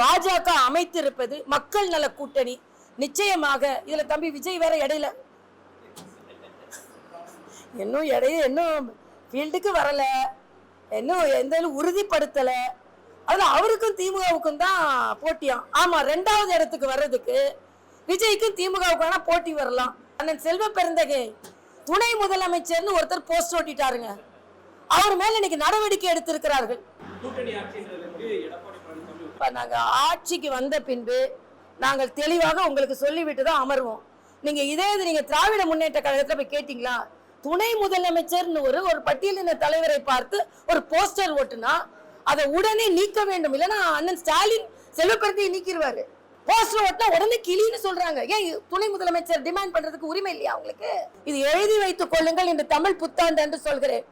பாஜக அமைத்திருப்பது மக்கள் நல கூட்டணி. நிச்சயமாக இதுல தம்பி விஜய் வேற இடையில. இன்னும் இடையில இன்னும் ஃபீல்டுக்கு வரல. இன்னும் எந்த இதுவும் உறுதிப்படுத்தல. அதுல அவருக்கும் திமுகவுக்கும் தான் போட்டியாம். ஆமா ரெண்டாவது இடத்துக்கு வர்றதுக்கு விஜய்க்கும் திமுகவுக்கு வேணா போட்டி வரலாம். அண்ணன் செல்வ பெருந்தகை துணை முதலமைச்சர்னு ஒருத்தர் போஸ்ட் ஓட்டிட்டாருங்க அவர் மேல இன்னைக்கு நடவடிக்கை எடுத்திருக்கிறார்கள். கூட்டணி ஆட்சிக்கு வந்த பின்பு நாங்கள் தெளிவாக உங்களுக்கு சொல்லிவிட்டு தான் அமர்வோம். நீங்கள் இதே இது நீங்கள் திராவிட முன்னேற்ற கழகத்தில் போய் கேட்டிங்களா? துணை முதலமைச்சர்னு ஒரு ஒரு பட்டியலின தலைவரை பார்த்து ஒரு போஸ்டர் ஓட்டுனா அதை உடனே நீக்க வேண்டும். இல்லைன்னா அண்ணன் ஸ்டாலின் செல்வப்பெருந்தையை நீக்கிடுவாரு போஸ்டர் ஓட்டினா உடனே கிளின்னு சொல்றாங்க. ஏன் துணை முதலமைச்சர் டிமாண்ட் பண்றதுக்கு உரிமை இல்லையா உங்களுக்கு? இது எழுதி வைத்துக் கொள்ளுங்கள் இந்த தமிழ் புத்தாண்டு என்று சொல்கிறேன்.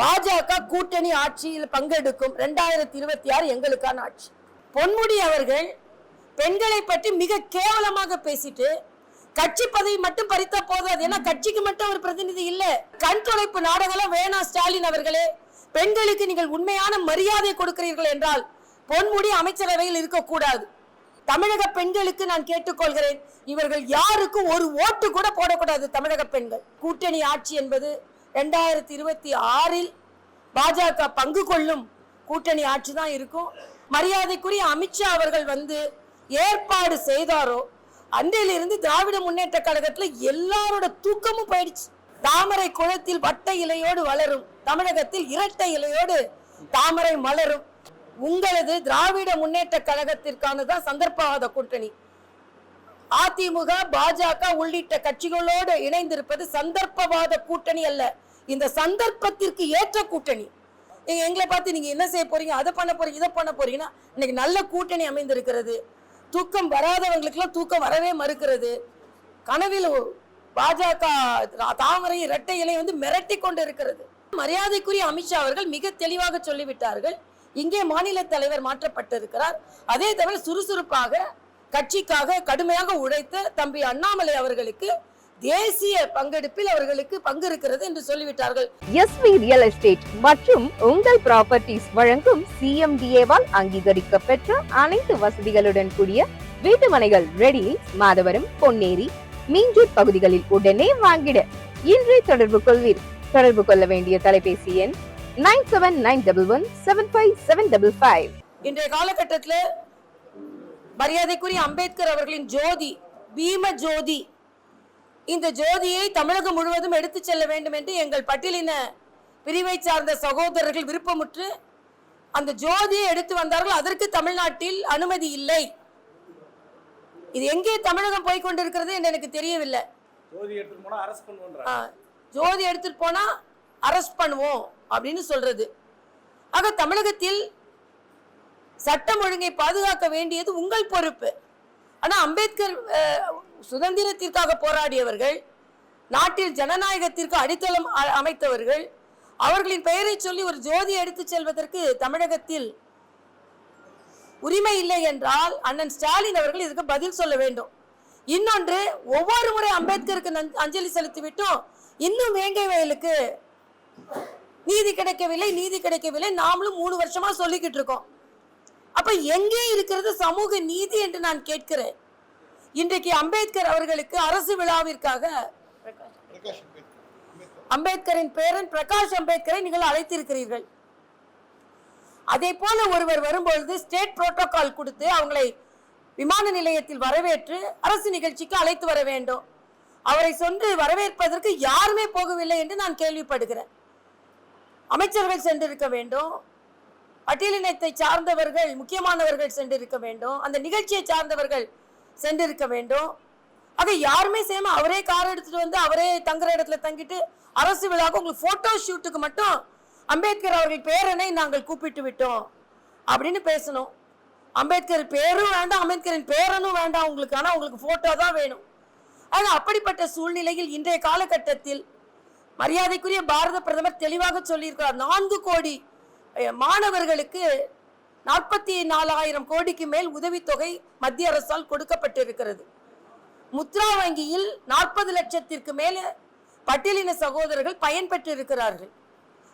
பாஜக கூட்டணி ஆட்சியில் பங்கெடுக்கும் ரெண்டாயிரத்தி இருபத்தி ஆறு எங்களுக்கான ஆட்சி. பொன்முடி அவர்கள் பெண்களை பற்றி மிக கேவலமாக பேசிட்டு கட்சி பதவி மட்டும் பறித்த போதாது ஏன்னா கட்சிக்கு மட்டும் ஒரு பிரதிநிதி இல்ல. கண் தொலைப்பு நாடகம் வேணாம் ஸ்டாலின் அவர்களே. பெண்களுக்கு நீங்கள் உண்மையான மரியாதை கொடுக்கிறீர்கள் என்றால் பொன்முடி அமைச்சரவையில் இருக்கக்கூடாது. தமிழக பெண்களுக்கு நான் கேட்டுக்கொள்கிறேன் இவர்கள் யாருக்கும் ஒரு ஓட்டு கூட போடக்கூடாது தமிழக பெண்கள். கூட்டணி ஆட்சி என்பது ரெண்டாயிரத்தி இருபத்தி ஆறில் பாஜக பங்கு கொள்ளும் கூட்டணி ஆட்சி தான் இருக்கும். மரியாதைக்குரிய அமித்ஷா அவர்கள் வந்து ஏற்பாடு செய்தாரோ அன்றையிலிருந்து திராவிட முன்னேற்ற கழகத்தில் எல்லாரோட தூக்கமும் போயிடுச்சு. தாமரை குளத்தில் வட்ட இலையோடு வளரும் தமிழகத்தில் இரட்டை இலையோடு தாமரை மலரும். உங்களது திராவிட முன்னேற்ற கழகத்திற்கானதான் சந்தர்ப்பவாத கூட்டணி. அதிமுக பாஜக உள்ளிட்ட கட்சிகளோடு இணைந்திருப்பது சந்தர்ப்பவாத கூட்டணி அல்ல. இந்த சந்தர்ப்பத்திற்கு ஏற்ற கூட்டணி. நீங்க எங்களை பார்த்து நீங்க என்ன செய்ய போறீங்க? அதை பண்ண போறீங்க இதை பண்ண போறீங்கன்னா இன்னைக்கு நல்ல கூட்டணி அமைந்திருக்கிறது. தூக்கம் வராதவங்களுக்குலாம் தூக்கம் வரவே மறுக்கிறது. கனவில் பாஜக தாமரை இரட்டை இலை வந்து மிரட்டி கொண்டு இருக்கிறது மரியாதைக்குரிய அமித்ஷா அவர்கள் மிக தெளிவாக சொல்லிவிட்டார்கள். இங்கே மாநில தலைவர் மாற்றப்பட்டிருக்கிறார். அதே தவிர சுறுசுறுப்பாக கட்சிக்காக கடுமையாக உழைத்த தம்பி அண்ணாமலை அவர்களுக்கு தேசிய பங்கெடுப்பில் அவர்களுக்கு பங்கு இருக்கிறது என்று சொல்லிவிட்டார்கள். எஸ்வி ரியல் எஸ்டேட் மற்றும் உங்கள் ப்ராப்பர்ட்டிஸ் வழங்கும் சிஎம்டிஏவால் அங்கீகரிக்க பெற்ற அனைத்து வசதிகளுடன் கூடிய வீட்டு மனைகள் ரெடி மாதவரம் பொன்னேரி மீஞ்சூர் பகுதிகளில் உடனே வாங்கிட. இன்றே தொடர்பு கொள்வீர். தொடர்பு கொள்ள வேண்டிய தொலைபேசி எண் nine seven nine double one seven five seven double five. இன்றைய காலகட்டத்தில் மரியாதைக்குரிய அம்பேத்கர் அவர்களின் ஜோதி பீம ஜோதி இந்த ஜோதியை தமிழகம் முழுவதும் எடுத்துச் செல்ல வேண்டும் என்று எங்கள் பட்டியலின பிரிவை சார்ந்த சகோதரர்கள் விருப்பமுற்று அந்த ஜோதியை எடுத்து வந்தார்கள். அதற்கு தமிழ்நாட்டில் அனுமதி இல்லை. இது எங்கே தமிழகம் போய் கொண்டிருக்கிறது என்று எனக்கு தெரியவில்லை. ஜோதி எடுத்துட்டு போனா அரெஸ்ட் பண்ணுவோம் அப்படின்னு சொல்றது. ஆக தமிழகத்தில் சட்டம் ஒழுங்கை பாதுகாக்க வேண்டியது உங்கள் பொறுப்பு. ஆனா அம்பேத்கர் சுதந்திரத்திற்காக போராடியவர்கள் நாட்டில் ஜனநாயகத்திற்கு அடித்தளம் அ- அமைத்தவர்கள் அவர்களின் பெயரை சொல்லி ஒரு ஜோதி எடுத்துச் செல்வதற்கு தமிழகத்தில் உரிமை இல்லை என்றால் அண்ணன் ஸ்டாலின் அவர்கள் இதுக்கு பதில் சொல்ல வேண்டும். இன்னொன்று ஒவ்வொரு முறை அம்பேத்கருக்கு அஞ்சலி செலுத்திவிட்டும் இன்னும் வேங்கை வயலுக்கு நீதி கிடைக்கவில்லை நீதி கிடைக்கவில்லை நாமளும் மூணு வருஷமா சொல்லிக்கிட்டு இருக்கோம். அப்ப எங்கே இருக்கிறது சமூக நீதி என்று நான் கேட்கிறேன். இன்றைக்கு அம்பேத்கர் அவர்களுக்கு அரசு விழாவிற்காக அம்பேத்கரின் பேரன் பிரகாஷ் அம்பேத்கரை நீங்கள் அழைத்திருக்கிறீர்கள். அதே போல ஒருவர் வரும்பொழுது ஸ்டேட் புரோட்டோகால் கொடுத்து அவங்களை விமான நிலையத்தில் வரவேற்று அரசு நிகழ்ச்சிக்கு அழைத்து வர வேண்டும். அவரை சென்று வரவேற்பதற்கு யாருமே போகவில்லை என்று நான் கேள்விப்படுகிறேன். அமைச்சர்கள் சென்றிருக்க வேண்டும். பட்டியலினத்தை சார்ந்தவர்கள் முக்கியமானவர்கள் சென்றிருக்க வேண்டும். அந்த நிகழ்ச்சியை சார்ந்தவர்கள் சென்றிருக்க வேண்டும். அதை யாருமே செய்யாம அவரே கார் எடுத்துட்டு வந்து அவரே தங்குற இடத்துல தங்கிட்டு அரசு விழாவுக்கு உங்களுக்கு போட்டோ ஷூட்டுக்கு மட்டும் அம்பேத்கர் அவர்கள் பேரனை நாங்கள் கூப்பிட்டு விட்டோம். அப்படின்னு பேசணும். அம்பேத்கர் பேரும் வேண்டாம் அம்பேத்கரின் பேரனும் வேண்டாம். உங்களுக்கு ஆனால் உங்களுக்கு போட்டோ தான் வேணும். ஆனால் அப்படிப்பட்ட சூழ்நிலையில் இன்றைய காலகட்டத்தில் மரியாதைக்குரிய பாரத பிரதமர் தெளிவாக சொல்லியிருக்கிறார். நான்கு கோடி மாணவர்களுக்கு நாற்பத்தி நாலாயிரம் கோடிக்கு மேல் உதவித்தொகை மத்திய அரசால் கொடுக்கப்பட்டிருக்கிறது. முத்ரா வங்கியில் நாற்பது லட்சத்திற்கு மேல பட்டியலின சகோதரர்கள் பயன்பெற்று இருக்கிறார்கள்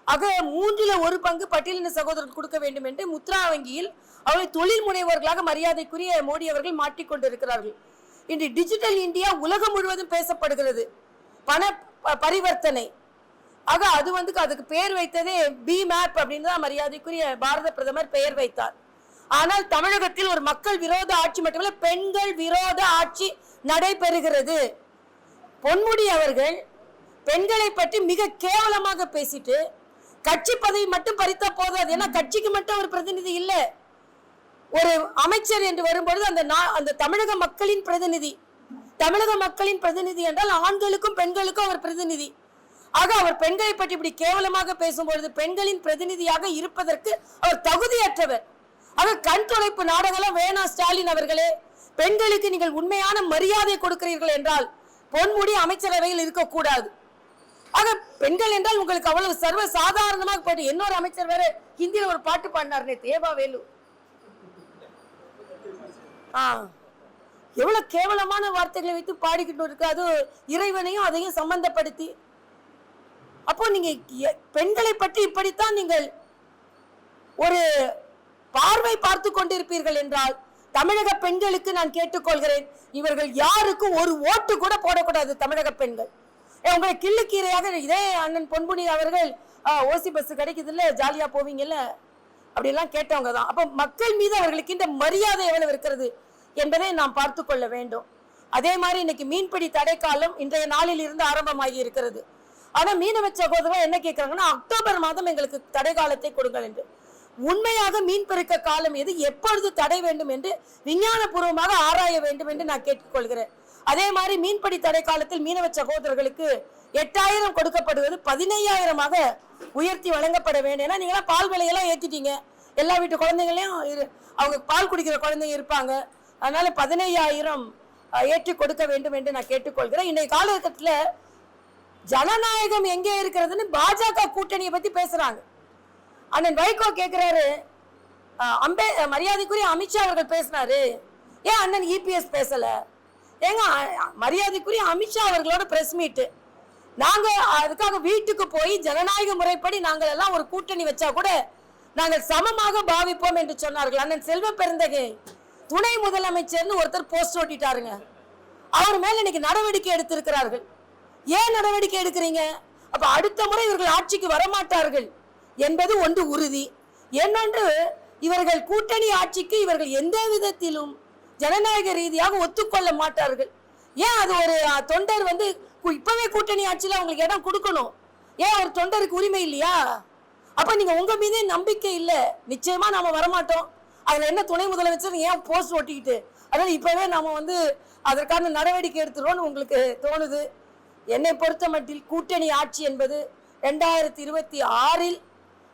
ஆக மூன்றில் ஒரு பங்கு பட்டியலின சகோதரர்கள் கொடுக்க வேண்டும் என்று முத்ரா வங்கியில் அவர்களை தொழில் முனைவர்களாக மரியாதைக்குரிய மோடி அவர்கள் மாட்டிக்கொண்டிருக்கிறார்கள் இன்று டிஜிட்டல் இந்தியா உலகம் முழுவதும் பேசப்படுகிறது. பண ப- பரிவர்த்தனை ஆக அது வந்து அதுக்கு பெயர் வைத்ததே பி மேப் அப்படின்னு தான் மரியாதைக்குரிய பாரத பிரதமர் பெயர் வைத்தார். ஆனால் தமிழகத்தில் ஒரு மக்கள் விரோத ஆட்சி மட்டுமல்ல பெண்கள் விரோத ஆட்சி நடைபெறுகிறது. பொன்முடி அவர்கள் பெண்களை பற்றி மிக கேவலமாக பேசிட்டு கட்சி பதவி மட்டும் பறித்த போதாது ஏன்னா கட்சிக்கு மட்டும் ஒரு பிரதிநிதி இல்லை. ஒரு அமைச்சர் என்று வரும்பொழுது அந்த நா- அந்த தமிழக மக்களின் பிரதிநிதி. தமிழக மக்களின் பிரதிநிதி என்றால் ஆண்களுக்கும் பெண்களுக்கும் அவர் பிரதிநிதி. ஆக அவர் பெண்களை பற்றி இப்படி கேவலமாக பேசும்பொழுது பெண்களின் பிரதிநிதியாக இருப்பதற்கு அவர் தகுதியற்றவர். ஆக கண் துடைப்பு நாடகம் வேணா ஸ்டாலின் அவர்களே. பெண்களுக்கு நீங்கள் உண்மையான மரியாதை கொடுக்கிறீர்கள் என்றால் பொன்முடி அமைச்சரவையில் இருக்கக்கூடாது. ஆக பெண்கள் என்றால் உங்களுக்கு அவ்வளவு சர்வ சாதாரணமாக போயிட்டு இன்னொரு அமைச்சர் வேற ஹிந்தியில ஒரு பாட்டு பாடினார் நேத்து ஏவா வேலு. ஆ. எவ்வளவு கேவலமான வார்த்தைகளை வைத்து பாடிக்கிட்டு இருக்கு. அது இறைவனையும் அதையும் சம்பந்தப்படுத்தி அப்போ நீங்க பெண்களை பற்றி இப்படித்தான் நீங்கள் ஒரு பார்வை பார்த்து கொண்டிருப்பீர்கள் என்றால் தமிழக பெண்களுக்கு நான் கேட்டுக்கொள்கிறேன் இவர்கள் யாருக்கும் ஒரு ஓட்டு கூட போடக்கூடாது தமிழக பெண்கள். உங்களை கிள்ளுக்கீரையாக இதே அண்ணன் பொன்முனி அவர்கள் ஓசி பஸ் கிடைக்குதுல்ல ஜாலியா போவீங்கல்ல அப்படிலாம் கேட்டவங்க தான். அப்போ மக்கள் மீது அவர்களுக்கு இந்த மரியாதை எவ்வளவு இருக்கிறது என்பதை நாம் பார்த்து கொள்ள வேண்டும். அதே மாதிரி இன்னைக்கு மீன்பிடி தடைக்காலம் இன்றைய நாளில் இருந்து ஆரம்பமாகி இருக்கிறது. ஆனா மீனவ சகோதரர்கள் என்ன கேட்கறாங்கன்னா அக்டோபர் மாதம் எங்களுக்கு தடை காலத்தை கொடுங்கள் என்று. உண்மையாக மீன் பெருக்க காலம் எது எப்பொழுது தடை வேண்டும் என்று விஞ்ஞானபூர்வமாக ஆராய வேண்டும் என்று நான் கேட்டுக்கொள்கிறேன். அதே மாதிரி மீன்பிடி தடை காலத்தில் மீனவ சகோதரர்களுக்கு எட்டாயிரம் கொடுக்கப்படுவது பதினையாயிரமாக உயர்த்தி வழங்கப்பட வேண்டும். ஏன்னா நீங்களாம் பால் விலையெல்லாம் ஏற்றிட்டீங்க எல்லா வீட்டு குழந்தைங்களையும் இரு- அவங்க பால் குடிக்கிற குழந்தைங்க இருப்பாங்க. அதனால பதினையாயிரம் ஏற்றி கொடுக்க வேண்டும் என்று நான் கேட்டுக்கொள்கிறேன். இன்றைய காலகட்டத்தில் ஜனநாயகம் எங்கே இருக்கிறதுன்னு பாஜக கூட்டணியை பத்தி பேசுறாங்க. அண்ணன் வைகோ கேட்குறாரு அம்பே மரியாதைக்குரிய அமித்ஷா அவர்கள் பேசினாரு. ஏன் அண்ணன் இபிஎஸ் பேசல? ஏங்க மரியாதைக்குரிய அமித்ஷா அவர்களோட பிரஸ் மீட் நாங்க அதுக்காக வீட்டுக்கு போய் ஜனநாயக முறைப்படி நாங்கள் எல்லாம் ஒரு கூட்டணி வச்சா கூட நாங்கள் சமமாக பாவிப்போம் என்று சொன்னார்கள். அண்ணன் செல்வ பெருந்தகை துணை முதலமைச்சர்னு ஒருத்தர் போஸ்ட் ஓட்டிட்டாருங்க. அவர் மேல இன்னைக்கு நடவடிக்கை எடுத்திருக்கிறார்கள். ஏன் நடவடிக்கை எடுக்கிறீங்க? அப்ப அடுத்த முறை இவர்கள் ஆட்சிக்கு வரமாட்டார்கள் என்பது ஒன்று உறுதி. என்னொன்று இவர்கள் கூட்டணி ஆட்சிக்கு இவர்கள் எந்த விதத்திலும் ஜனநாயக ரீதியாக ஒத்துக்கொள்ள மாட்டார்கள். ஏன் அது ஒரு தொண்டர் வந்து இப்பவே கூட்டணி ஆட்சியில் அவங்களுக்கு இடம் கொடுக்கணும்? ஏன் ஒரு தொண்டருக்கு உரிமை இல்லையா? அப்ப நீங்க உங்க மீதே நம்பிக்கை இல்லை. நிச்சயமா நாம வரமாட்டோம். அதுல என்ன துணை முதலமைச்சர் ஏன் போஸ்ட் ஒட்டிக்கிட்டு? அதனால இப்பவே நாம வந்து அதற்கான நடவடிக்கை எடுத்துருவோம்னு உங்களுக்கு தோணுது. என்னை பொறுத்த மட்டில் கூட்டணி ஆட்சி என்பது ரெண்டாயிரத்தி இருபத்தி ஆறில்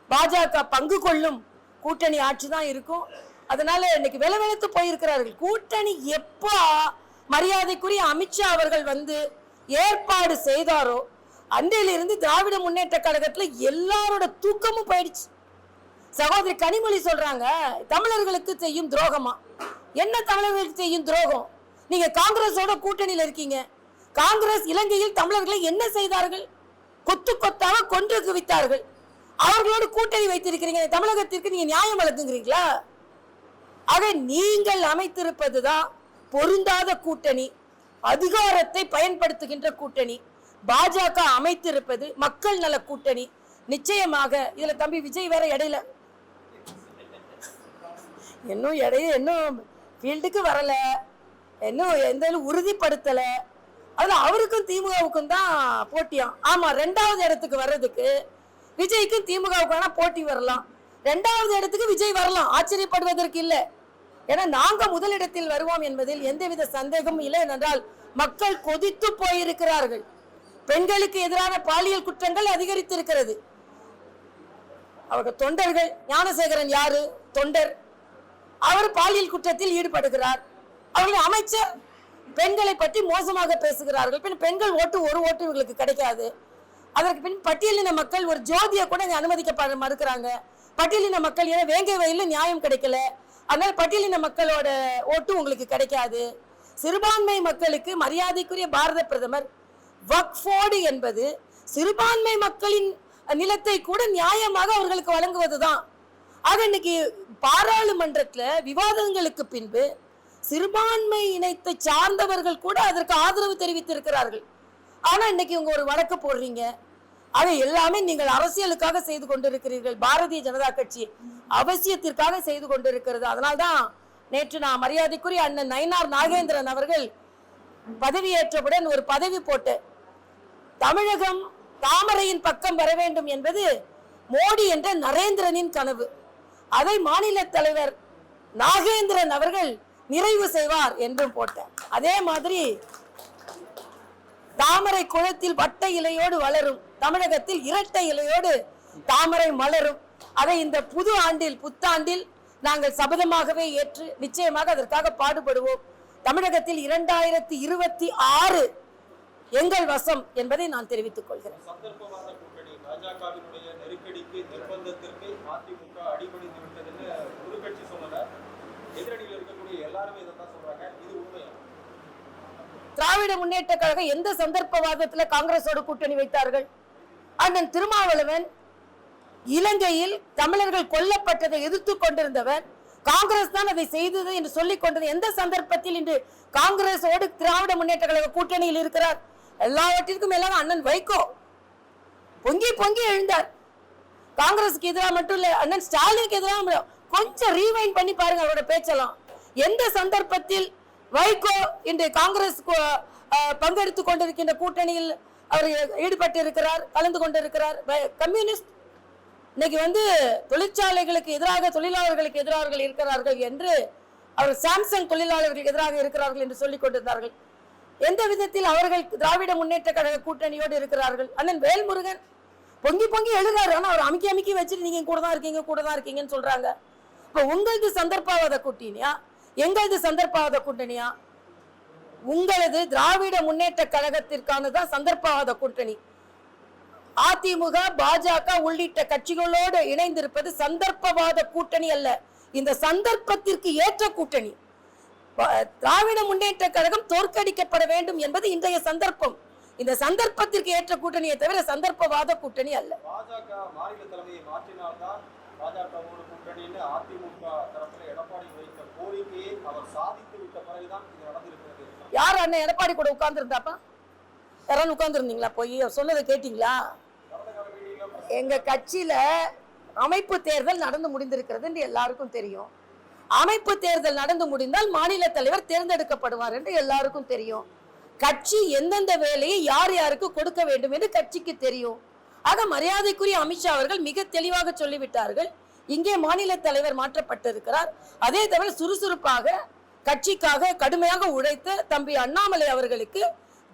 பாஜக பங்கு கொள்ளும் கூட்டணி ஆட்சி தான் இருக்கும். அதனால இன்னைக்கு விலை வெளுத்து போயிருக்கிறார்கள். கூட்டணி எப்போ மரியாதைக்குரிய அமித்ஷா அவர்கள் வந்து ஏற்பாடு செய்தாரோ அன்றையிலிருந்து திராவிட முன்னேற்ற கழகத்தில் எல்லாரோட தூக்கமும் போயிடுச்சு. சகோதரி கனிமொழி சொல்றாங்க தமிழர்களுக்கு செய்யும் துரோகமா? என்ன தமிழர்களுக்கு செய்யும் துரோகம்? நீங்க காங்கிரஸோட கூட்டணியில் இருக்கீங்க. காங்கிரஸ் இலங்கையில் தமிழர்களை என்ன செய்தார்கள்? கொத்து கொத்தாக கொன்று குவித்தார்கள். அவர்களோடு கூட்டணி வைத்திருக்கிறீங்க. தமிழகத்திற்கு நீங்க நியாயம் வழங்குங்கிறீங்களா ஆக நீங்கள் அமைத்திருப்பதுதான் பொருந்தாத கூட்டணி. அதிகாரத்தை பயன்படுத்துகின்ற கூட்டணி. பாஜக அமைத்திருப்பது மக்கள் நல கூட்டணி. நிச்சயமாக இதுல தம்பி விஜய் வேற இடையில. இன்னும் இடையில இன்னும் ஃபீல்டுக்கு வரல. இன்னும் எந்த உறுதிப்படுத்தலை. அதுல அவருக்கும் திமுகவுக்கும் தான் போட்டியாம் ஆமா ரெண்டாவது இடத்துக்கு வர்றதுக்கு விஜய்க்கும் திமுகவுக்கு வேணா போட்டி வரலாம். ரெண்டாவது இடத்துக்கு விஜய் வரலாம். ஆச்சரியப்படுவதற்கு இல்லை. ஏன்னா நாங்க முதலிடத்தில் வருவோம் என்பதில் எந்தவித சந்தேகமும் இல்லை என்றால் மக்கள் கொதித்து போயிருக்கிறார்கள். பெண்களுக்கு எதிரான பாலியல் குற்றங்கள் அதிகரித்திருக்கிறது. அவர்கள் தொண்டர்கள் ஞானசேகரன் யாரு? தொண்டர். அவர் பாலியல் குற்றத்தில் ஈடுபடுகிறார். அவர்கள் அமைச்சர் பெண்களை பற்றி மோசமாக பேசுகிறார்கள். பின் பெண்கள் ஓட்டு ஒரு ஓட்டு இவங்களுக்கு கிடைக்காது. அதற்கு பின் பட்டியலின மக்கள் ஒரு ஜோதியை கூட அனுமதிக்க மறுக்கிறாங்க. பட்டியலின மக்கள் ஏன்னா வேங்கை வயலில் நியாயம் கிடைக்கல. அதனால பட்டியலின மக்களோட ஓட்டு உங்களுக்கு கிடைக்காது. சிறுபான்மை மக்களுக்கு மரியாதைக்குரிய பாரத பிரதமர் வக்ஃபோர்டு என்பது சிறுபான்மை மக்களின் நிலத்தை கூட நியாயமாக அவர்களுக்கு வழங்குவது தான் ஆக இன்னைக்கு பாராளுமன்றத்தில் விவாதங்களுக்கு பின்பு சிறுபான்மை இனத்தை சார்ந்தவர்கள் கூட அதற்கு ஆதரவு தெரிவித்திருக்கிறார்கள். ஆனால் இன்னைக்கு இவங்க ஒரு வழக்கு போடுறீங்க. அதை எல்லாமே நீங்கள் அரசியலுக்காக செய்து கொண்டிருக்கிறீர்கள். பாரதிய ஜனதா கட்சி அவசியத்திற்காக செய்து கொண்டிருக்கிறது. அதனால்தான் நேற்று நான் மரியாதைக்குரிய அண்ணன் நயனார் நாகேந்திரன் அவர்கள் பதவியேற்றவுடன் ஒரு பதவி போட்டு தமிழகம் தாமரையின் பக்கம் வர வேண்டும் என்பது மோடி என்ற நரேந்திரனின் கனவு. அதை மாநில தலைவர் நாகேந்திரன் அவர்கள் நிறைவு செய்வார் என்றும் போட்டேன். அதே மாதிரி தாமரை குளத்தில் வட்ட இலையோடு வளரும். தமிழகத்தில் இரட்டை இலையோடு தாமரை மலரும். அதை இந்த புது ஆண்டில் புத்தாண்டில் நாங்கள் சபதமாகவே ஏற்று நிச்சயமாக அதற்காக பாடுபடுவோம். தமிழகத்தில் இரண்டாயிரத்தி இருபத்தி ஆறு எங்கள் வசம் என்பதை நான் தெரிவித்துக் கொள்கிறேன். நெருக்கடிக்கு நிர்பந்தத்திற்கு அதிமுக அடிபணிந்து விட்டதுன்னு ஒரு கட்சி சொல்லல எதிரணியில் இருக்க திராவிட முன்னேற்ற கழகம் எந்த சந்தர்ப்பவாதத்துல காங்கிரஸோட கூட்டணி வைத்தார்கள்? அண்ணன் திருமாவளவன் இலங்கையில் தமிழர்கள் கொல்லப்பட்டதை எதிர்த்து கொண்டிருந்தவர். காங்கிரஸ் தான் அதை செய்தது என்று சொல்லிக் கொண்டது. எந்த சந்தர்ப்பத்தில் இன்று காங்கிரஸோடு திராவிட முன்னேற்ற கழக கூட்டணியில் இருக்கிறார்? எல்லாவற்றிற்கும் எல்லாம் அண்ணன் வைகோ பொங்கி பொங்கி எழுந்தார். காங்கிரஸுக்கு எதிராக மட்டும் இல்ல அண்ணன் ஸ்டாலினுக்கு எதிராக கொஞ்சம் ரீவைண்ட் பண்ணி பாருங்க அவரோட பேச்செல்லாம். எந்த சந்தர்ப்பத்தில் வைகோ இன்று காங்கிரஸ் பங்கெடுத்து பங்கெடுத்துக் கொண்டிருக்கின்ற கூட்டணியில் அவர் ஈடுபட்டு இருக்கிறார் கலந்து கொண்டிருக்கிறார். கம்யூனிஸ்ட் இன்னைக்கு வந்து தொழிற்சாலைகளுக்கு எதிராக தொழிலாளர்களுக்கு எதிராக இருக்கிறார்கள் என்று அவர் சாம்சங் தொழிலாளர்களுக்கு எதிராக இருக்கிறார்கள் என்று சொல்லிக் கொண்டிருந்தார்கள். எந்த விதத்தில் அவர்கள் திராவிட முன்னேற்ற கழக கூட்டணியோடு இருக்கிறார்கள்? அண்ணன் வேல்முருகன் பொங்கி பொங்கி எழுதுறாரு ஆனால் அவர் அமுக்கி அமுக்கி வச்சுட்டு நீங்கள் கூட தான் இருக்கீங்க கூட தான் இருக்கீங்கன்னு சொல்கிறாங்க இப்போ உங்களுக்கு சந்தர்ப்பாவாத கூட்டினியா? எங்களது சந்தர்ப்பவாத கூட்டணியா? உங்களது திராவிட முன்னேற்ற கழகத்திற்கானதான் சந்தர்ப்பவாத கூட்டணி. அதிமுக பாஜக உள்ளிட்ட கட்சிகளோடு இணைந்திருப்பது சந்தர்ப்பவாத கூட்டணி அல்ல. இந்த சந்தர்ப்பத்திற்கு ஏற்ற கூட்டணி. திராவிட முன்னேற்ற கழகம் தோற்கடிக்கப்பட வேண்டும் என்பது இன்றைய சந்தர்ப்பம். இந்த சந்தர்ப்பத்திற்கு ஏற்ற கூட்டணியை தவிர சந்தர்ப்பவாத கூட்டணி அல்ல. பாஜகவோடு கூட்டணின்னு அதிமுக தரப்புல எடப்பாடி வைத்த கோரிக்கையை அவர் சாதித்து விட்ட பிறகுதான் இது நடந்திருக்கிறது. யார் அண்ணன் எடப்பாடி கூட உட்கார்ந்துருந்தாப்பா? யாராவது உட்கார்ந்துருந்தீங்களா போய்? சொன்னதை கேட்டீங்களா? எங்க கட்சியில அமைப்பு தேர்தல் நடந்து முடிந்திருக்கிறது என்று எல்லாருக்கும் தெரியும். அமைப்பு தேர்தல் நடந்து முடிந்தால் மாநில தலைவர் தேர்ந்தெடுக்கப்படுவார் என்று எல்லாருக்கும் தெரியும். கட்சி எந்தெந்த வேலையை யார் யாருக்கு கொடுக்க வேண்டும் என்று கட்சிக்கு தெரியும். ஆக மரியாதைக்குரிய அமித்ஷா அவர்கள் மிக தெளிவாக சொல்லிவிட்டார்கள். இங்கே மாநில தலைவர் மாற்றப்பட்டிருக்கிறார். அதே தவிர சுறுசுறுப்பாக கட்சிக்காக கடுமையாக உழைத்த தம்பி அண்ணாமலை அவர்களுக்கு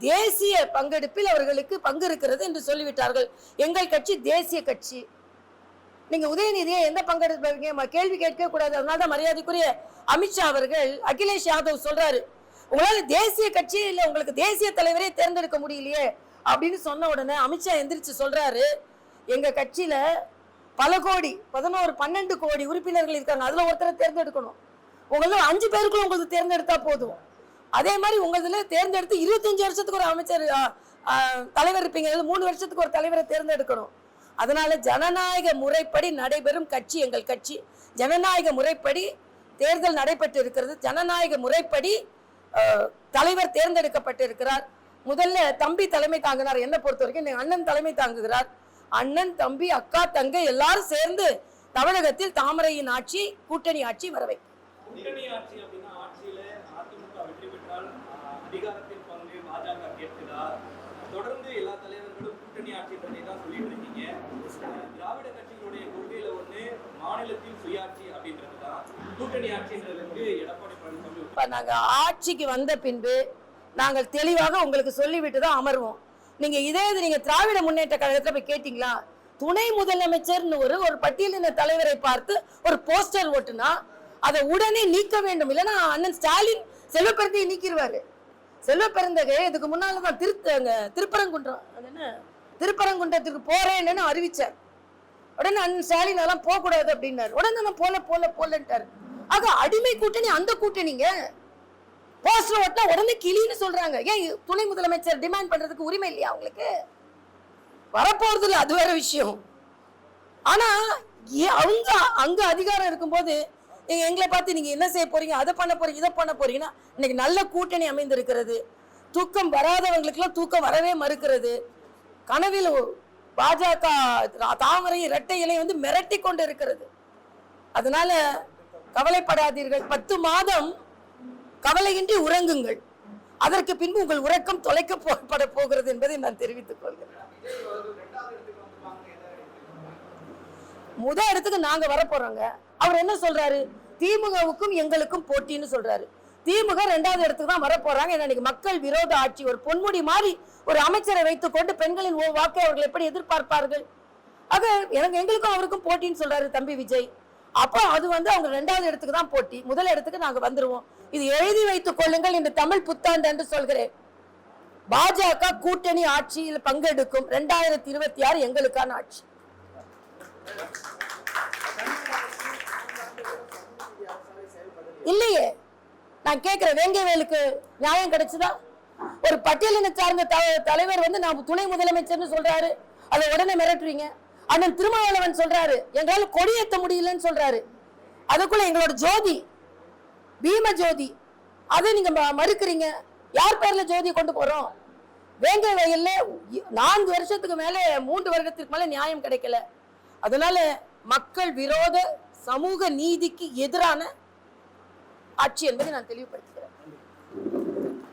தேசிய பங்கெடுப்பில் அவர்களுக்கு பங்கு இருக்கிறது என்று சொல்லிவிட்டார்கள். எங்கள் கட்சி தேசிய கட்சி. நீங்க உதயநிதியை எந்த பங்கெடுப்பீங்க? கேள்வி கேட்க கூடாது. அதனால தான் மரியாதைக்குரிய அமித்ஷா அவர்கள் அகிலேஷ் யாதவ் சொல்றாரு. உங்களால தேசிய கட்சி இல்லை உங்களுக்கு தேசிய தலைவரே தேர்ந்தெடுக்க முடியலையே. அப்படின்னு சொன்ன உடனே அமித்ஷா எந்திரிச்சு சொல்றாரு எங்க கட்சியில பல கோடி பதினோரு பன்னெண்டு கோடி உறுப்பினர்கள் இருக்காங்க. அதுல ஒருத்தரை தேர்ந்தெடுக்கணும். உங்களது அஞ்சு பேருக்குள்ள உங்களுக்கு தேர்ந்தெடுத்தா போதும். அதே மாதிரி உங்களதுல தேர்ந்தெடுத்து இருபத்தஞ்சு வருஷத்துக்கு ஒரு அமைச்சர் தலைவர் இருப்பீங்க. மூணு வருஷத்துக்கு ஒரு தலைவரை தேர்ந்தெடுக்கணும். அதனால ஜனநாயக முறைப்படி நடைபெறும் கட்சி எங்கள் கட்சி. ஜனநாயக முறைப்படி தேர்தல் நடைபெற்று இருக்கிறது. ஜனநாயக முறைப்படி தலைவர் தேர்ந்தெடுக்கப்பட்டு இருக்கிறார் முதல்ல தம்பி தலைமை தாங்கினார். என்னை பொறுத்த வரைக்கும் இன்னைக்கு அண்ணன் தலைமை தாங்குகிறார். அண்ணன் தம்பி அக்கா தங்கை எல்லாரும் சேர்ந்து தமிழகத்தில் தாமரையின் ஆட்சி கூட்டணி ஆட்சி வரவை ஆட்சி தொடர்ந்து எல்லா தலைவர்களும் கூட்டணி ஆட்சின்றதை தான் சொல்லிட்டு இருக்கீங்க. திராவிட கட்சிகளுடைய கொள்கையில ஒண்ணு மாநிலத்தில் சுயாட்சி அப்படின்றது தான். கூட்டணி ஆட்சின்றதுக்கு எடப்பாடி பழனிசாமி நாங்க ஆட்சிக்கு வந்த பின்பு நாங்கள் தெளிவாக உங்களுக்கு சொல்லிவிட்டு தான் அமர்வோம். நீங்க இதே இது நீங்க திராவிட முன்னேற்ற கழகத்துல போய் கேட்டீங்களா? துணை முதலமைச்சர்னு ஒரு ஒரு பட்டியலின தலைவரை பார்த்து ஒரு போஸ்டர் ஓட்டுனா அதை உடனே நீக்க வேண்டும். இல்லைன்னா அண்ணன் ஸ்டாலின் செல்வப்பெருந்தையை நீக்கிடுவாரு செல்வப்பெருந்தகை இதுக்கு முன்னால தான் திருத்தங்க திருப்பரங்குன்றம் அது என்ன? திருப்பரங்குன்றத்துக்கு போறேன்னு அறிவிச்சார். உடனே அண்ணன் ஸ்டாலின் அதெல்லாம் போகக்கூடாது அப்படின்னாரு. உடனே நான் போல போல போலன்ட்டார். ஆக அடிமை கூட்டணி அந்த கூட்டணிங்க. போஸ்டர் ஓட்டினா உடனே கிளின்னு சொல்றாங்க. ஏன் துணை முதலமைச்சர் டிமாண்ட் பண்றதுக்கு உரிமை இல்லையா அவங்களுக்கு? வரப்போறது இல்லை அது வேற விஷயம். ஆனா அவங்க அங்க அதிகாரம் இருக்கும்போது நீங்க எங்களை பார்த்து நீங்க என்ன செய்ய போறீங்க அதை பண்ண போறீங்க இதை பண்ண போறீங்கன்னா இன்னைக்கு நல்ல கூட்டணி அமைந்திருக்கிறது. தூக்கம் வராதவங்களுக்குலாம் தூக்கம் வரவே மறுக்கிறது. கனவில் பாஜக தாமரை இரட்டை இலை வந்து மிரட்டி கொண்டு இருக்கிறது. அதனால கவலைப்படாதீர்கள். பத்து மாதம் கவலையின்றி உறங்குங்கள். அதற்கு பின்பு உங்கள் உறக்கம் தொலைக்கப்பட போகிறது என்பதை நான் தெரிவித்துக் கொள்கிறேன். முதல் இடத்துக்கு நாங்க வரப்போறோங்க அவர் என்ன சொல்றாரு? திமுகவுக்கும் எங்களுக்கும் போட்டின்னு சொல்றாரு. திமுக ரெண்டாவது இடத்துக்கு தான் வரப்போறாங்க ஏன்னா இன்னைக்கு மக்கள் விரோத ஆட்சி ஒரு பொன்முடி மாதிரி ஒரு அமைச்சரை வைத்துக் கொண்டு பெண்களின் ஓ வாக்கை அவர்கள் எப்படி எதிர்பார்ப்பார்கள்? ஆக எனக்கு எங்களுக்கும் அவருக்கும் போட்டின்னு சொல்றாரு தம்பி விஜய். அப்போ அது வந்து அவங்க ரெண்டாவது இடத்துக்கு தான் போட்டி. முதல் இடத்துக்கு நாங்கள் வந்துருவோம். இது எழுதி வைத்துக் கொள்ளுங்கள் இந்த தமிழ் புத்தாண்டு என்று சொல்கிறேன். பாஜக கூட்டணி ஆட்சியில் பங்கெடுக்கும் இரண்டாயிரத்தி இருபத்தி ஆறு எங்களுக்கான ஆட்சி. இல்லையே. நான் கேட்கிறேன் வேங்கைவேலுக்கு நியாயம் கிடைச்சதா? ஒரு பட்டியலின சார்ந்த தலைவர் வந்து நான் துணை முதலமைச்சர்னு சொல்றாரு. அதை உடனே மிரட்டுறீங்க. அண்ணன் திருமாவளவன் சொல்றாரு. எங்களால் கொடியேற்ற முடியலன்னு சொல்றாரு. அதுக்குள்ள எங்களோட ஜோதி பீம ஜோதி அதை நீங்க மறுக்கிறீங்க. யார் பேர்ல ஜோதி கொண்டு போறோம்? வேங்கை வயல்ல நான்கு வருஷத்துக்கு மேலே மூன்று வருடத்திற்கு மேலே நியாயம் கிடைக்கல. அதனால மக்கள் விரோத சமூக நீதிக்கு எதிரான ஆட்சி என்பதை நான் தெளிவுபடுத்துகிறேன்.